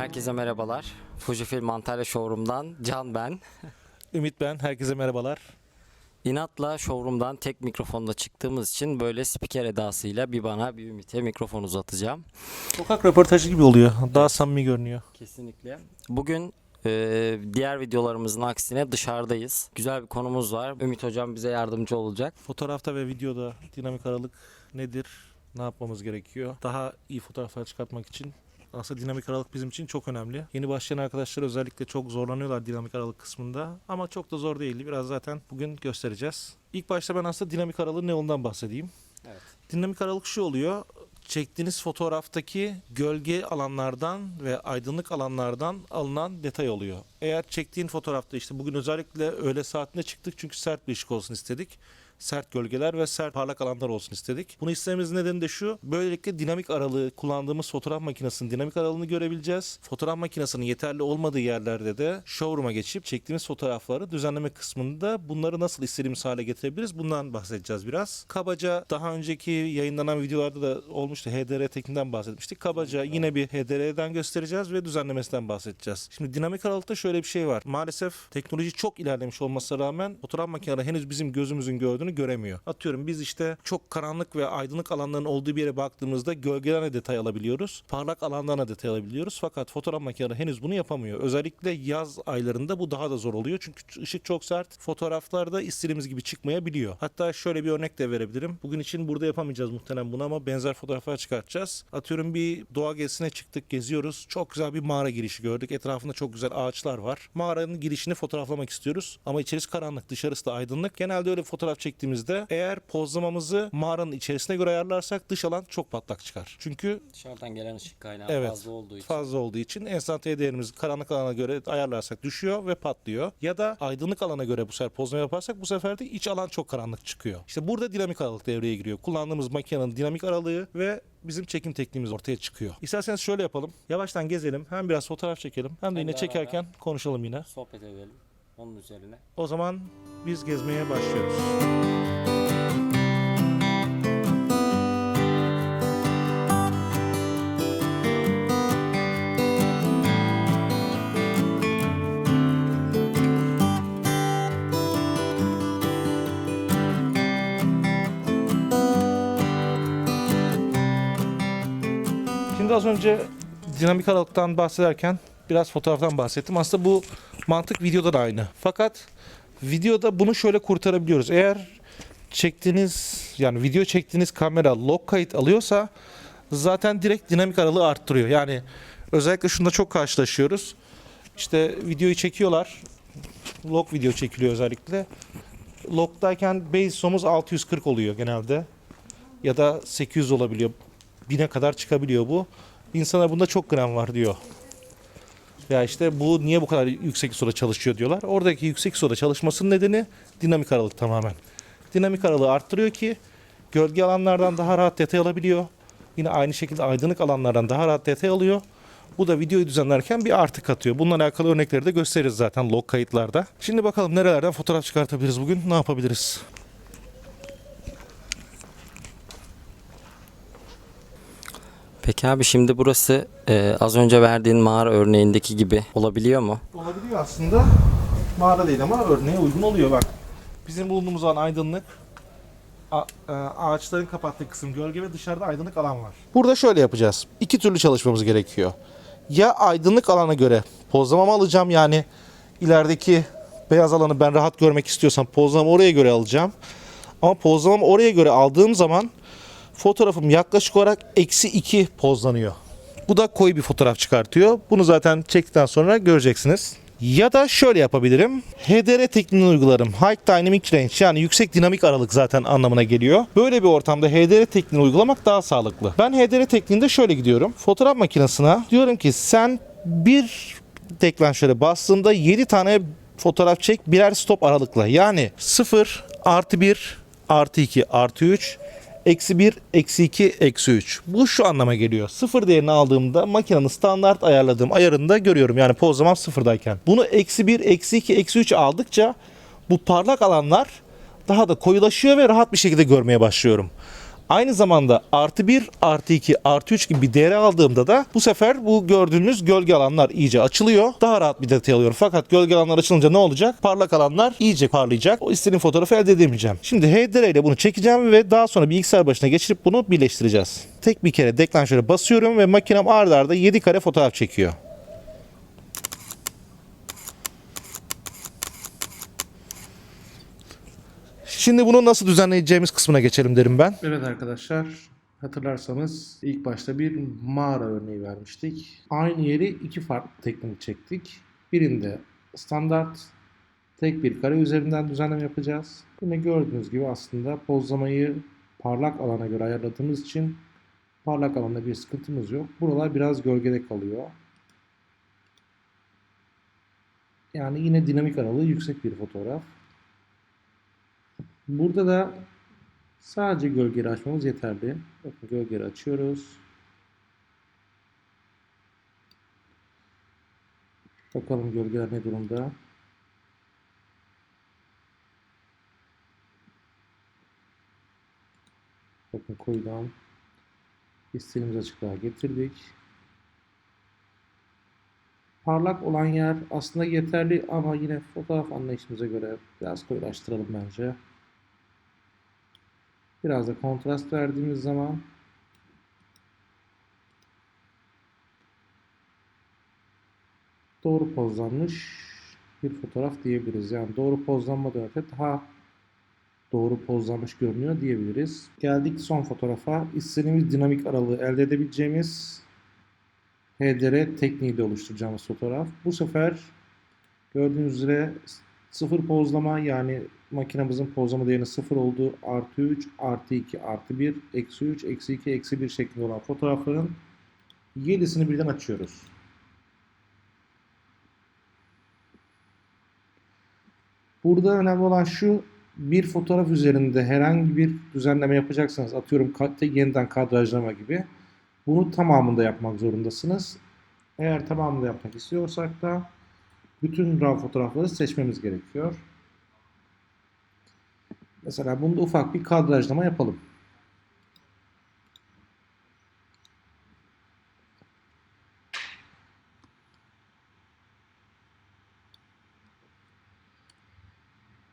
Herkese merhabalar. Fujifilm Antalya Showroom'dan Can ben. Ümit ben. Herkese merhabalar. İnatla showroom'dan tek mikrofonla çıktığımız için böyle spiker edasıyla bir bana bir Ümit'e mikrofon uzatacağım. Sokak röportajı gibi oluyor. Daha samimi görünüyor. Kesinlikle. Bugün e, diğer videolarımızın aksine dışarıdayız. Güzel bir konumuz var. Ümit hocam bize yardımcı olacak. Fotoğrafta ve videoda dinamik aralık nedir? Ne yapmamız gerekiyor? Daha iyi fotoğraflar çıkartmak için aslında dinamik aralık bizim için çok önemli. Yeni başlayan arkadaşlar özellikle çok zorlanıyorlar dinamik aralık kısmında. Ama çok da zor değildi. Biraz zaten bugün göstereceğiz. İlk başta ben aslında dinamik aralığın ne olduğundan bahsedeyim. Evet. Dinamik aralık şu oluyor. Çektiğiniz fotoğraftaki gölge alanlardan ve aydınlık alanlardan alınan detay oluyor. Eğer çektiğin fotoğrafta işte bugün özellikle öğle saatinde çıktık çünkü sert bir ışık olsun istedik. Sert gölgeler ve sert parlak alanlar olsun istedik. Bunu istememizin nedeni de şu. Böylelikle dinamik aralığı kullandığımız fotoğraf makinesinin dinamik aralığını görebileceğiz. Fotoğraf makinesinin yeterli olmadığı yerlerde de showroom'a geçip çektiğimiz fotoğrafları düzenleme kısmında bunları nasıl istediğimiz hale getirebiliriz bundan bahsedeceğiz biraz. Kabaca daha önceki yayınlanan videolarda da olmuştu. HDR tekniğinden bahsetmiştik. Kabaca yine bir HDR'den göstereceğiz ve düzenlemesinden bahsedeceğiz. Şimdi dinamik aralıkta şöyle bir şey var. Maalesef teknoloji çok ilerlemiş olmasına rağmen fotoğraf makineleri henüz bizim gözümüzün gördüğünü göremiyor. Atıyorum biz işte çok karanlık ve aydınlık alanların olduğu bir yere baktığımızda gölgelerine detay alabiliyoruz. Parlak alanlarına detay alabiliyoruz. Fakat fotoğraf makineleri henüz bunu yapamıyor. Özellikle yaz aylarında bu daha da zor oluyor. Çünkü ışık çok sert. Fotoğraflarda istediğimiz gibi çıkmayabiliyor. Hatta şöyle bir örnek de verebilirim. Bugün için burada yapamayacağız muhtemelen bunu ama benzer fotoğraflar çıkartacağız. Atıyorum bir doğa gezisine çıktık, geziyoruz. Çok güzel bir mağara girişi gördük. Etrafında çok güzel ağaçlar var. Mağaranın girişini fotoğraflamak istiyoruz. Ama içerisi karanlık, dışarısı da aydınlık. Genelde öyle fotoğraf çektiğimizde eğer pozlamamızı mağaranın içerisine göre ayarlarsak dış alan çok patlak çıkar. Çünkü Dışarıdan gelen ışık kaynağı Evet. fazla olduğu için. fazla olduğu için enstantane değerimizi karanlık alana göre ayarlarsak düşüyor ve patlıyor. Ya da aydınlık alana göre bu sefer pozlama yaparsak bu sefer de iç alan çok karanlık çıkıyor. İşte burada dinamik aralık devreye giriyor. Kullandığımız makinenin dinamik aralığı ve bizim çekim tekniğimiz ortaya çıkıyor. İsterseniz şöyle yapalım. Yavaştan gezelim. Hem biraz fotoğraf çekelim hem de Hem yine çekerken konuşalım yine. Sohbet edelim onun üzerine. O zaman biz gezmeye başlıyoruz. Şimdi az önce dinamik aralıktan bahsederken biraz fotoğraftan bahsettim. Aslında bu mantık videoda da aynı. Fakat videoda bunu şöyle kurtarabiliyoruz. Eğer çektiğiniz yani video çektiğiniz kamera log kayıt alıyorsa zaten direkt dinamik aralığı arttırıyor. Yani özellikle şunda çok karşılaşıyoruz. İşte videoyu çekiyorlar. Log video çekiliyor özellikle. Log'dayken base ISO'muz 640 oluyor genelde. Ya da 800 olabiliyor. 1000'e kadar çıkabiliyor bu. İnsana bunda çok gram var diyor. Ya işte bu niye bu kadar yüksek ISO'da çalışıyor diyorlar. Oradaki yüksek ISO'da çalışmasının nedeni dinamik aralık tamamen. Dinamik aralığı arttırıyor ki gölge alanlardan daha rahat detay alabiliyor. Yine aynı şekilde aydınlık alanlardan daha rahat detay alıyor. Bu da videoyu düzenlerken bir artı katıyor. Bununla alakalı örnekleri de gösteririz zaten log kayıtlarda. Şimdi bakalım nerelerden fotoğraf çıkartabiliriz bugün, ne yapabiliriz? Peki abi şimdi burası e, az önce verdiğin mağara örneğindeki gibi olabiliyor mu? Olabiliyor aslında. Mağara değil ama örneğe uygun oluyor bak. Bizim bulunduğumuz alan aydınlık. A- e, ağaçların kapattığı kısım gölge ve dışarıda aydınlık alan var. Burada şöyle yapacağız. İki türlü çalışmamız gerekiyor. Ya aydınlık alana göre pozlamamı alacağım yani ilerideki beyaz alanı ben rahat görmek istiyorsam pozlamamı oraya göre alacağım. Ama pozlamamı oraya göre aldığım zaman fotoğrafım yaklaşık olarak eksi 2 pozlanıyor. Bu da koyu bir fotoğraf çıkartıyor. Bunu zaten çektikten sonra göreceksiniz. Ya da şöyle yapabilirim. HDR tekniğini uygularım. High Dynamic Range yani yüksek dinamik aralık zaten anlamına geliyor. Böyle bir ortamda HDR tekniğini uygulamak daha sağlıklı. Ben HDR tekniğinde şöyle gidiyorum. Fotoğraf makinesine diyorum ki sen bir deklanşöre bastığında 7 tane fotoğraf çek birer stop aralıkla. Yani 0 artı 1 artı 2 artı 3 Eksi 1, eksi 2, eksi 3. Bu şu anlama geliyor. Sıfır değerini aldığımda makinenin standart ayarladığım ayarında görüyorum. Yani pozlamam sıfırdayken. Bunu eksi 1, eksi 2, eksi 3 aldıkça bu parlak alanlar daha da koyulaşıyor ve rahat bir şekilde görmeye başlıyorum. Aynı zamanda artı 1, artı 2, artı 3 gibi bir değeri aldığımda da bu sefer bu gördüğünüz gölge alanlar iyice açılıyor. Daha rahat bir detay alıyorum. Fakat gölge alanlar açılınca ne olacak? Parlak alanlar iyice parlayacak. O istediğim fotoğrafı elde edemeyeceğim. Şimdi HDR ile bunu çekeceğim ve daha sonra bilgisayar başına geçirip bunu birleştireceğiz. Tek bir kere deklanşöre basıyorum ve makinem arda arda 7 kare fotoğraf çekiyor. Şimdi bunu nasıl düzenleyeceğimiz kısmına geçelim derim ben. Evet arkadaşlar hatırlarsanız ilk başta bir mağara örneği vermiştik. Aynı yeri iki farklı teknik çektik. Birinde standart tek bir kare üzerinden düzenleme yapacağız. Yine gördüğünüz gibi aslında pozlamayı parlak alana göre ayarladığımız için parlak alanda bir sıkıntımız yok. Buralar biraz gölgede kalıyor. Yani yine dinamik aralığı yüksek bir fotoğraf. Burada da sadece gölgeleri açmamız yeterli. Bakın gölgeleri açıyoruz. Bakalım gölgeler ne durumda. Bakın koyudan istediğimiz açıklığa getirdik. Parlak olan yer aslında yeterli ama yine fotoğraf anlayışımıza göre biraz koyulaştıralım bence. Biraz da kontrast verdiğimiz zaman doğru pozlanmış bir fotoğraf diyebiliriz. Yani doğru pozlanmadan öte daha doğru pozlanmış görünüyor diyebiliriz. Geldik son fotoğrafa. İstediğimiz dinamik aralığı elde edebileceğimiz HDR tekniğiyle oluşturacağımız fotoğraf. Bu sefer gördüğünüz üzere sıfır pozlama yani makinamızın pozlama değerinin sıfır olduğu artı 3, artı 2, artı 1, eksi 3, eksi 2, eksi 1 şeklinde olan fotoğrafların 7'sini birden açıyoruz. Burada önemli olan şu bir fotoğraf üzerinde herhangi bir düzenleme yapacaksanız atıyorum yeniden kadrajlama gibi bunu tamamında yapmak zorundasınız. Eğer tamamında yapmak istiyorsak da bütün RAW fotoğrafları seçmemiz gerekiyor. Mesela bunda ufak bir kadrajlama yapalım.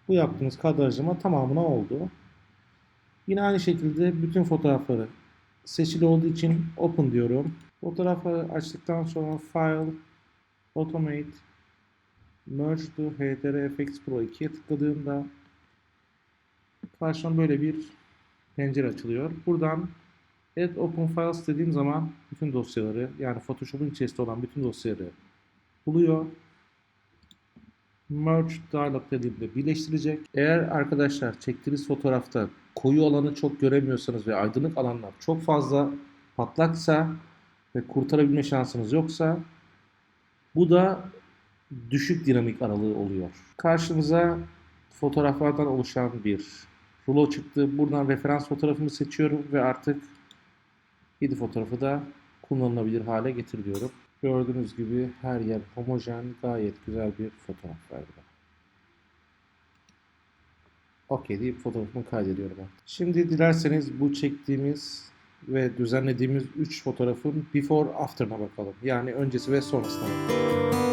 Bu yaptığımız kadrajlama tamamına oldu. Yine aynı şekilde bütün fotoğrafları seçili olduğu için Open diyorum. Fotoğrafı açtıktan sonra File, Automate, Merge to HDRFX Pro 2'ye tıkladığımda karşıma böyle bir pencere açılıyor. Buradan Add Open Files dediğim zaman bütün dosyaları yani Photoshop'un içerisinde olan bütün dosyaları buluyor. Merge Dialog dediğimde birleştirecek. Eğer arkadaşlar çektiğiniz fotoğrafta koyu alanı çok göremiyorsanız ve aydınlık alanlar çok fazla patlaksa ve kurtarabilme şansınız yoksa bu da düşük dinamik aralığı oluyor. Karşımıza fotoğraflardan oluşan bir rulo çıktı. Buradan referans fotoğrafımı seçiyorum ve artık 7 fotoğrafı da kullanılabilir hale getiriyorum. Gördüğünüz gibi her yer homojen, gayet güzel bir fotoğraf verdi. Okey deyip fotoğrafımı kaydediyorum artık. Şimdi dilerseniz bu çektiğimiz ve düzenlediğimiz 3 fotoğrafın before after'ına bakalım. Yani öncesi ve sonrasına bakalım.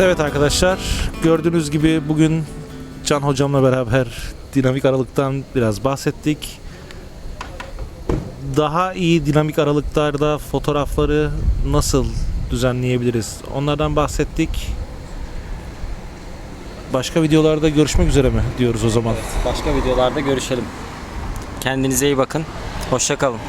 Evet arkadaşlar gördüğünüz gibi bugün Can hocamla beraber dinamik aralıktan biraz bahsettik. Daha iyi dinamik aralıklarda fotoğrafları nasıl düzenleyebiliriz? Onlardan bahsettik. Başka videolarda görüşmek üzere mi diyoruz o zaman? Başka videolarda görüşelim. Kendinize iyi bakın. Hoşça kalın.